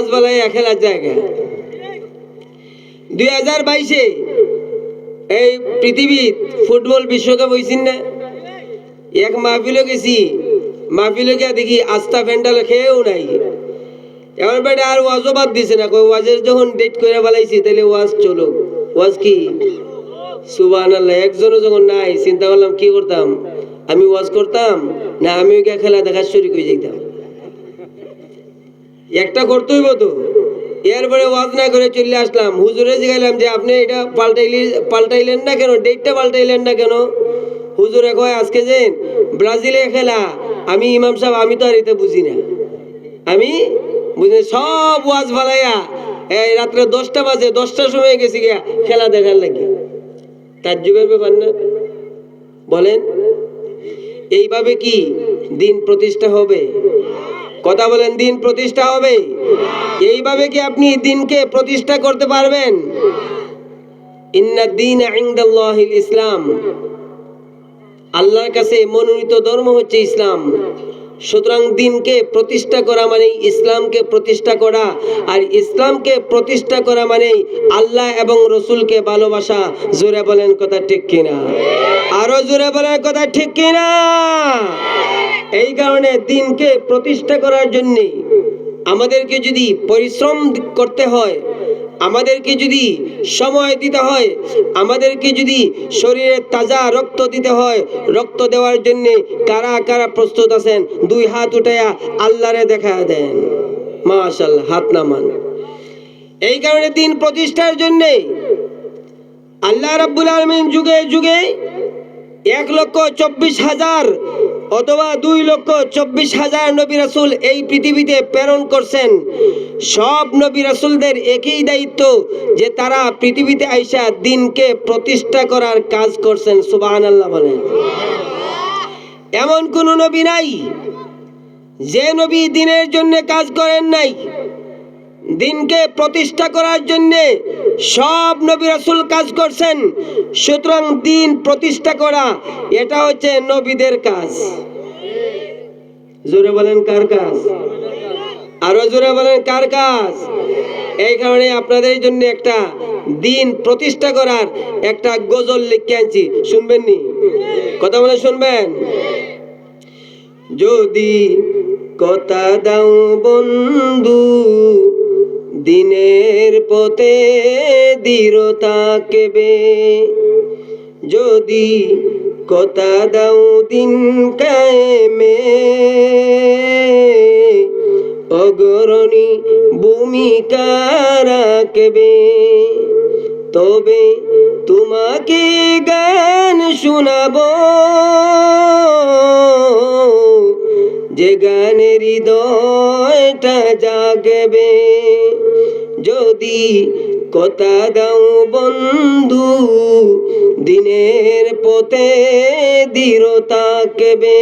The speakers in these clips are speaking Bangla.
ওয়াজ বলাই খেলার জায়গা দুই হাজার বাইশে এই পৃথিবীর ফুটবল বিশ্বকাপ হয়েছিল না? এক মাহফিলে গেছি মাহফিলে গিয়া দেখি আস্থা প্যান্ডাল খেয়েও নাই। এবার বেটা আর ওয়াজও বাদ দিছে না, কই ওয়াজের যখন ডেট করে বলাইছি তাহলে ওয়াজ চলো ওয়াজ কি? সুবান আল্লাহ একজনও যখন নাই, চিন্তা করলাম কি করতাম? আমি ওয়াজ করতাম না আমি খেলা দেখার শরীর হয়ে যেতাম একটা করতেই তো। এরপরে ওয়াজ না করে চলে আসলাম। হুজুরে জিগাইলাম যে, আপনি এটা পাল্টাইলি, পাল্টাইলেন না কেন? ডেটটা পাল্টাইলেন না কেন? হুজুরে কয়, আজকে যে ব্রাজিলে খেলা, আমি ইমাম সাহেব, আমি তো আর এটা বুঝি না। আমি বুঝি সব ওয়াজ ফালাইয়া, এই রাত্রে দশটা বাজে, দশটার সময় গেছি গিয়া খেলা দেখার লাগে। তার যুগের ব্যাপার না? বলেন, এইভাবে কি দিন প্রতিষ্ঠা হবে? কথা বলেন, দিন প্রতিষ্ঠা হবে। এইভাবে কি আপনি দিনকে প্রতিষ্ঠা করতে পারবেন? ইসলাম। আল্লাহর কাছে মনোনীত ধর্ম হচ্ছে ইসলাম। সুতরাং দিনকে প্রতিষ্ঠা করা মানে ইসলামকে প্রতিষ্ঠা করা, আর ইসলামকে প্রতিষ্ঠা করা মানে আল্লাহ এবং রসুলকে ভালোবাসা। জোরে বলেন কথা ঠিক কিনা? আরও জোরে বলেন কথা ঠিক কিনা? এই কারণে দিনকে প্রতিষ্ঠা করার জন্য আমাদেরকে যদি পরিশ্রম করতে হয়, আমাদেরকে যদি সময় দিতে হয়, আমাদেরকে যদি শরীরে তাজা রক্ত দিতে হয়, রক্ত দেওয়ার জন্য কারা কারা প্রস্তুত আছেন, দুই হাত উঠাইয়া আল্লাহরে দেখা দেন। মাশাল্লাহ হাত নামান। এই কারণে দিন প্রতিষ্ঠার জন্যে আল্লাহ রাব্বুল আলমিন যুগে যুগে এক লক্ষ চব্বিশ হাজার অথবা দুই লক্ষ চব্বিশ হাজার নবী রাসুল এই পৃথিবীতে প্রেরণ করছেন। সব নবী রাসুলদের একই দায়িত্ব যে তারা পৃথিবীতে আইসা দিনকে প্রতিষ্ঠা করার কাজ করছেন সুবাহান আল্লাহ বলেন। এমন কোন নবী নাই যে নবী দিনের জন্য কাজ করেন নাই। দিনকে প্রতিষ্ঠা করার জন্য সব নবী রাসুল কাজ করছেন। সুতরাং দিন প্রতিষ্ঠা করা, এটা হচ্ছে নবীদের কাজ। জোরে বলেন কার কাজ? আরও জোরে বলেন কার কাজ? এই কারণে আপনাদের জন্য একটা দিন প্রতিষ্ঠা করার একটা গজল লিখে আনছি। শুনবেন নি? কথা বলে শুনবেন? যদি কথা দাও বন্ধু দিনের পথে দৃঢ়তা কেবে? যদি কথা দাও দিন কায়েমে, অগরণী ভূমিকা রাখবে। তবে তোমাকে গান শোনাব, যে গানের হৃদয়টা জাগবে। যদি কথা দাও বন্ধু, দিনের পথে দৃঢ়তা কেবে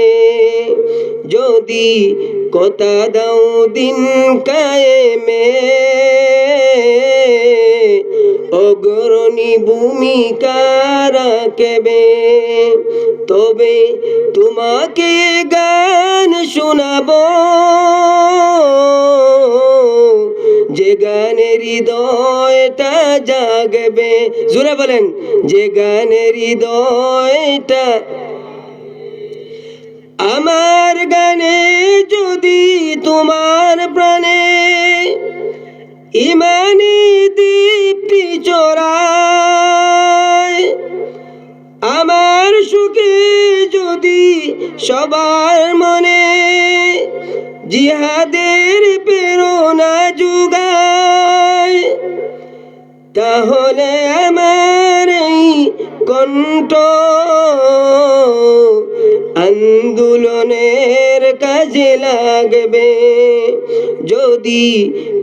যদি কথা দাও দিন কায়েমে, অগ্রণী ভূমিকা রাখবে তবে তোমাকে গান শোনাবো। হৃদয়টা জাগবে। জোরে বলেন, যে গানের হৃদয়টা আমার গানে যদি তোমার প্রাণে ইমানি দীপ্তি চোরায় আমার সুখে যদি সবার মনে জিহাদের প্রেরণা তাহলে আমার এই কণ্ঠ আন্দোলনের কাজে লাগবে। যদি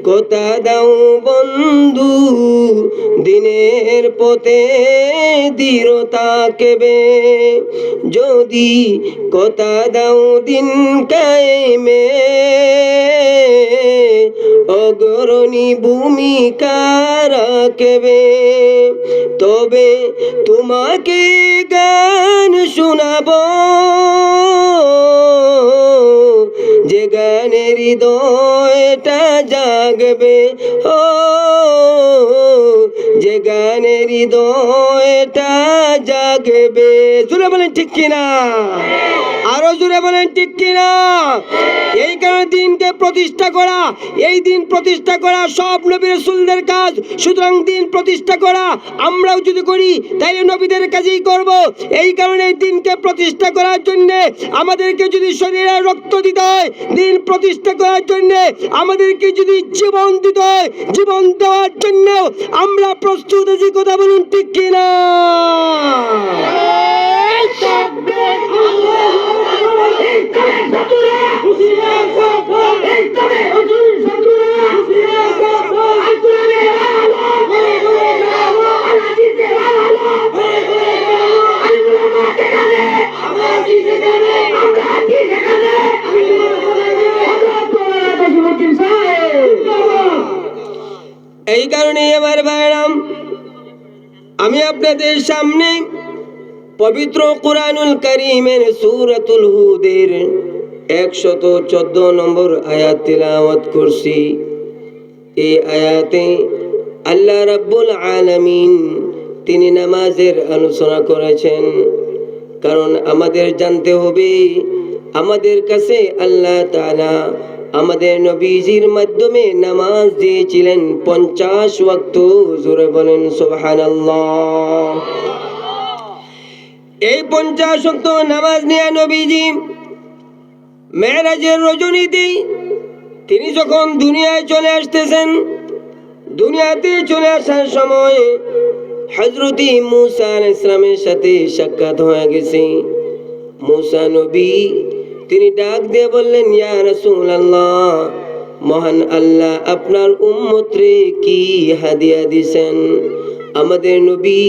কথা দাও বন্ধু, দিনের পথে দৃঢ়তা কেবে? যদি কথা দাও দিন কায়েমে, অগরণী ভূমিকা রাখবে। তবে তোমাকে গান শোনাবো, যে গানের হৃদয়টা জাগবে। ও যে গানের হৃদয়টা জাগবে। জুড়ে বলেন ঠিক কিনা? আরও বলেন, ঠিক কিনা? এই কারণে দিনকে প্রতিষ্ঠা করা, এই দিন প্রতিষ্ঠা করা সব নবী রসুলদের কাজ। সুতরাং দিন প্রতিষ্ঠা করা আমরাও যদি করি, তাইলে নবীদের কাজেই করব। এই কারণে এই দিনকে প্রতিষ্ঠা করার জন্য আমাদেরকে যদি শরীরে রক্ত দিতে হয়, দিন প্রতিষ্ঠা করার জন্য আমাদেরকে যদি জীবন দিতে হয়, জীবন দেওয়ার জন্য আমরা প্রস্তুত আছি, কথা বলুন, ঠিক কিনা? এই কারণে আমার ভাইরাম আমি আপনাদের সামনে পবিত্র কোরআনুল করিমের সূরাতুল হুদের একশত চোদ্দ নম্বর আয়াত তিলাওয়াত করছি। এই আয়াতে আল্লাহ রাব্বুল আলামিন তিনি নামাজের আলোচনা করেছেন। কারণ আমাদের জানতে হবে, আমাদের কাছে আল্লাহ তাআলা আমাদের নবীজির মাধ্যমে নামাজ দিয়েছিলেন পঞ্চাশ ওয়াক্ত। জোরে বলেন সুবহানাল্লাহ। এই পঞ্চাশ ওয়াক্ত নামাজ নিয়ে নবীজি মেরাজের রজনীতি, তিনি যখন দুনিয়ায় চলে আসতেছেন, দুনিয়াতে চলে আসার সময় হজরতি মুসা ইসলামের সাথে সাক্ষাৎ হয়ে গেছে। মুসা নবী তিনি ডাক দিয়ে বললেন, ইয়া রাসূলুল্লাহ, মহান আল্লাহ, আপনার উম্মতরে কি হাদিয়া দিছেন? আমাদের নবী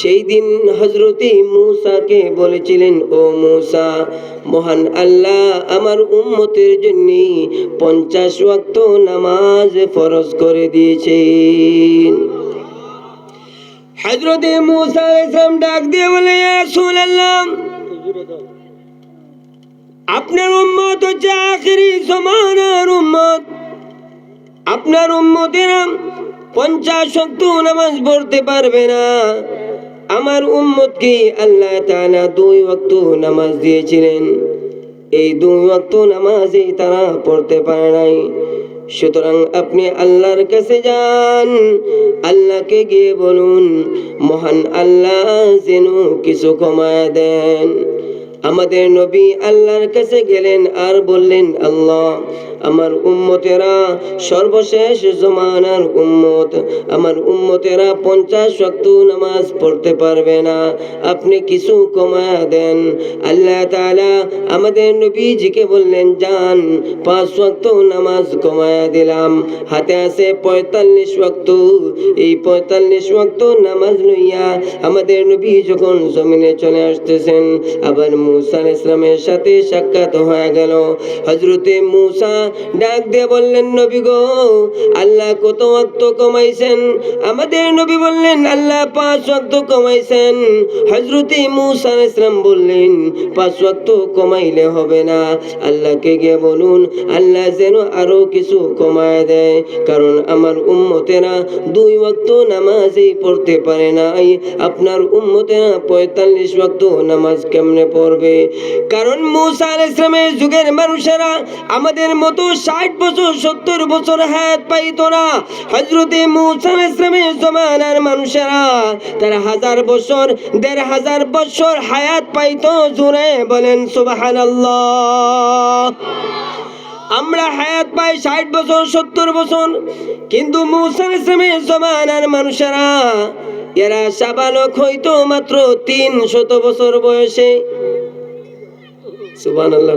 সেই দিন হজরতি মূসাকে বলেছিলেন, ও মূসা, মহান আল্লাহ, আমার উম্মতের জন্য পঞ্চাশ ওয়াক্ত নামাজ ফরজ করে দিয়েছেন। হজরতে মূসা ইসলাম ডাক দিয়ে বলে রাসূলুল্লাহ, আপনার উম্মত হচ্ছে আখেরি জমানার উম্মত। আপনার উম্মতেরা পঞ্চাশ শক্ত নামাজ পড়তে পারবে না। আমার উম্মতকে আল্লাহ তাআলা দুই ওয়াক্ত নামাজ দিয়েছিলেন। এই দুই ওয়াক্ত নামাজই তারা পড়তে পারে নাই। সুতরাং আপনি আল্লাহর কাছে যান, আল্লাহকে গিয়ে বলুন, মহান আল্লাহ যেন কিছু কমায় দেন। আমাদের নবী আল্লাহর কাছে গেলেন আর বললেন, আল্লাহ আমার উম্মতেরা সর্বশেষ জমানার উম্মত। আমার উম্মতেরা পঞ্চাশ শক্ত নামাজ পড়তে পারবে না। আপনি কিছু কমায়া দেন। আল্লাহ তাআলা আমাদের নবীজিকে বললেন যান পাঁচ শক্ত নামাজ কমায়া দিলাম। হাতে আছে পঁয়তাল্লিশ শক্ত এই পঁয়তাল্লিশ শক্ত নামাজ লইয়া আমাদের নবী যখন জমিনে চলে আসতেছেন, আবার মুসা ইসলামের সাথে সাক্ষাৎ হয়ে গেল। হজরতে মুসা ডাক দিয়ে বললেন, নবী গো, আল্লাহ কত ওয়াক্ত কমাইছেন? আমাদের নবী বললেন, আল্লাহ পাঁচ ওয়াক্ত কমাইছেন। হজরতে মুসা ইসলাম বললেন, পাঁচ ওয়াক্ত কমাইলে হবে না। আল্লাহকে গিয়ে বলুন, আল্লাহ যেন আরও কিছু কমায় দেয়, কারণ আমার উম্মতেরা দুই ওয়াক্ত নামাজই পড়তে পারে নাই। আপনার উম্মতেরা পঁয়তাল্লিশ ওয়াক্ত নামাজ কেমনে পড়বে? কারণ মুসা আলাইহিস ইসলামের যুগের মানুষেরা আমাদের মতো ষাট বছর, সত্তর বছর পাইতো না। হজরতে জমানার মানুষেরা তারা হাজার বছর, দেড় হাজার বছর হায়াত পাইতো। বলেন, সুবহানাল্লাহ। আমরা হায়াত পাই ষাট বছর, সত্তর বছর। কিন্তু মুসা আলাইহিস ইসলামের জমানার মানুষেরা, এরা সাবালক হইতো মাত্র তিন শত বছর বয়সে। আল্লাহ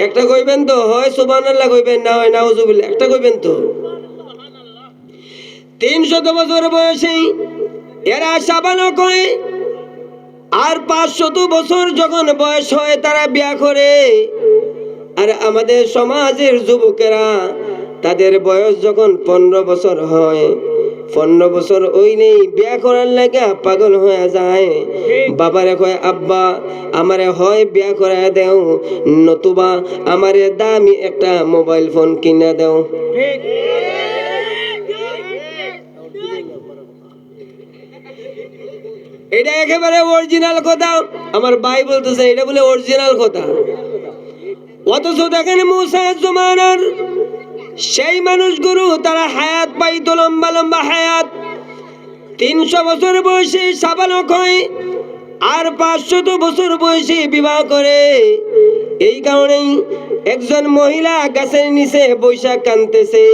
একটা কইবেন তো, হয় সুবান আল্লাহ কইবেন, না হয় নাউজুবিল্লাহ, একটা কইবেন তো। তিনশত বছর বয়সে, এরা সাবালক হয় আর পাঁচশত বছর যখন বয়স হয় তারা বিয়া করে। আর আমাদের সমাজের যুবকেরা, তাদের বয়স যখন পনেরো বছর হয় পনেরো বছর ওই নেই, বিয়া করার লাগা পাগল হয়ে যায়। বাবারে কয়, আব্বা, আমারে হয় বিয়া করায় দেও, নতুবা আমারে দামি একটা মোবাইল ফোন কিনে দেও। এটা একেবারে অরিজিনাল কথা। আমার ভাই বলতেছে, এটা বলে অরিজিনাল কথা। অথচ দেখেন মুসা জমানার সেই মানুষগুলো তারা হায়াত পাইত, লম্বা লম্বা হায়াত। তিনশো বছর বয়সে সাবালক হয় আর পাঁচশত বছর বয়সে বিবাহ করে। এই কারণেই একজন মহিলা গাছের নিচে বৈশাখ কানতেছে।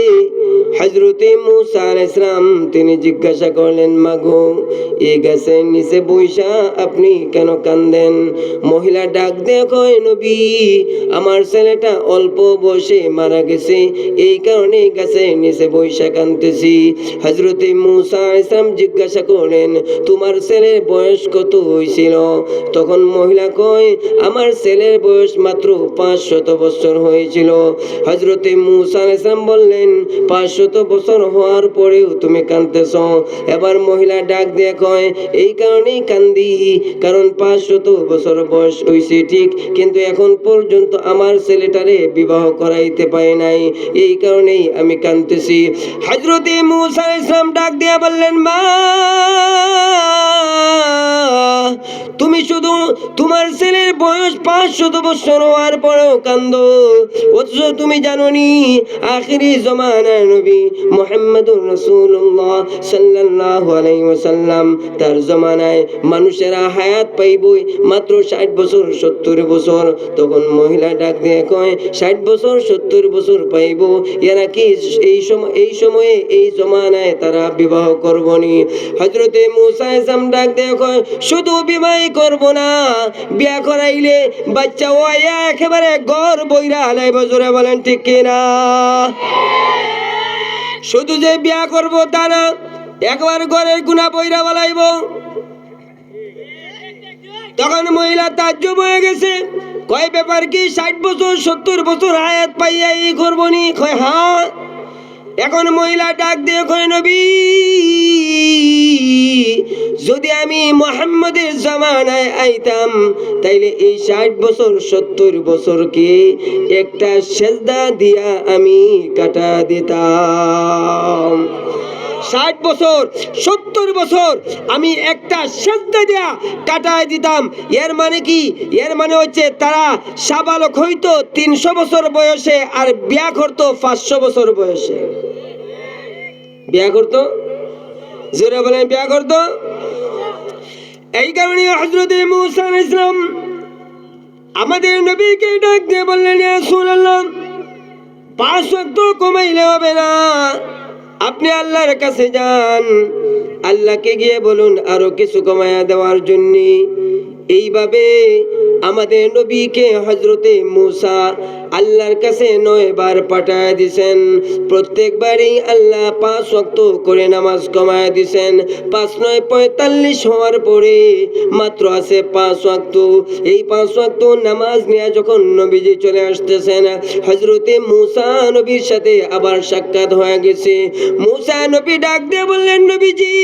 হজরতে মুসা আলাইহিস সালাম, তিনি জিজ্ঞাসা করলেন, মাগো, এই গাছের নিচে বৈশা আপনি কেন কান্দেন মহিলা ডাক কয় নবী, আমার ছেলেটা অল্প বয়সে মারা গেছে, এই কারণে গাছের নিচে বৈশা কানতেছি হজরতে মুসা আলাইহিস সালাম জিজ্ঞাসা করলেন, তোমার ছেলের বয়স কত হয়েছিল তখন মহিলা কয়, আমার ছেলের বয়স মাত্র পাঁচ শত বছর হয়েছিল। হজরতে মুসা আলাইহিস সালাম বললেন পাঁচ শত বছর হওয়ার পরেও তুমি কাঁদতেছ। এবার মহিলা ডাক দিয়ে কয়, এই কারণেই কান্দি, কারণ পাঁচশত বছর বয়স হয়েছে ঠিক, কিন্তু এখন পর্যন্ত আমার ছেলেটারে বিবাহ করাইতে পারি নাই। এই কারণেই আমি কাঁদতেছি। হাজরতে মুসা ইসলাম ডাক দিয়া বললেন, মা! তুমি শুধু তোমার ছেলের বয়স পাঁচ শত বছর হওয়ার পরেও কান্দ অথচ তুমি জানো আখিরি জমানার নবী মোহাম্মদুর রসুল্লাহ সাল্লাল্লাহু আলাইহি ওয়াসাল্লাম। তার জমানায় মানুষেরা হায়াত পাইবই, মাত্র ষাট বছর, সত্তর বছর। তখন মহিলা ডাক দিয়ে কয়, ষাট বছর, সত্তর বছর পাইব? এরা কি এই সময়, এই সময়ে, এই জমানায় তারা বিবাহ করবনি? হজরতে মুসা ইসলাম ডাক কয়, শুধু বিবাহ করব না, বিয়া করাইলে বাচ্চা ওয়া একেবারে বইরা বলেন ঠিক কিনা শুধু যে বিয়া করব তা না, একবার ঘরের গুণা বইরা বলাইব। তখন মহিলা তাজ্জব হয়ে গেছে, কয়, ব্যাপার কি, ষাট বছর, সত্তর বছর হায়াত পাইয়া এই করব নি? কয় হ্যাঁ। এখন মহিলা ডাক দিয়ে কয়, নবী, যদি আমি মোহাম্মদের জমানায় আইতাম, তাইলে এই ষাট বছর, সত্তর বছরকে একটা সেজদা দিয়া আমি কাটা দিতাম। ষাট বছর, সত্তর বছর আমি একটা সেজদা দিয়া কাটায় দিতাম। এর মানে কি? এর মানে হচ্ছে তারা সাবালক হইতো তিনশো বছর বয়সে আর বিয়া করতো পাঁচশো বছর বয়সে। বিয়া করতো? জোরে বলেন, বিয়া করতো? এই কারণে হজরত মুসা ইসলাম আমাদের নবীকে ডাক দিয়ে বললেন রাসূলুল্লাহ, পাঁচ ওয়াক্ত কমাইলে হবে না। আপনি আল্লাহর কাছে যান। আল্লাহকে গিয়ে বলুন, আরও কিছু কমায়া দেওয়ার জন্য। এইভাবে আমাদের নবীকে হজরতে মুসা আল্লাহর কাছে নয় বার পাঠায় দিছেন। প্রত্যেকবারই আল্লাহ পাঁচ ওয়াক্ত করে নামাজ কমায় দিছেন। পাঁচ নয়, পঁয়তাল্লিশ হওয়ার পরে মাত্র আছে পাঁচ ওয়াক্ত। এই পাঁচ ওয়াক্ত নামাজ নিয়ে যখন নবীজি চলে আসতেছেন হজরতে মুসা নবীর সাথে আবার সাক্ষাৎ হয়ে গেছে। মুসা নবী ডাক দিয়ে বললেন, নবীজি,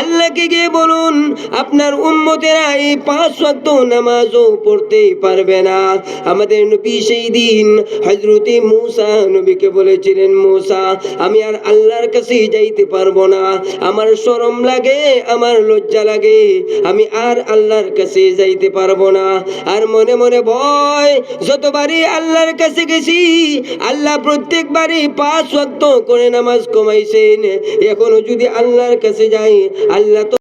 আল্লাহকে গিয়ে বলুন, আপনার উম্মতেরা এই পাঁচ ওয়াক্ত নামাজও পড়তেই পারবে না। আমাদের নবী সেই দিন হজরতে মুসা নবীকে বলেছিলেন, মুসা, আমি আর আল্লাহর কাছে যাইতে পারব না। আমার শরম লাগে, আমার লজ্জা লাগে। আমি আর আল্লাহর কাছে যাইতে পারব না। আর মনে মনে ভয়, যতবারই আল্লাহর কাছে গেছি, আল্লাহ প্রত্যেকবারই পাঁচ ওয়াক্ত করে নামাজ কমাইছেন। এখনও যদি আল্লাহর কাছে যাই, আল্লাহ তো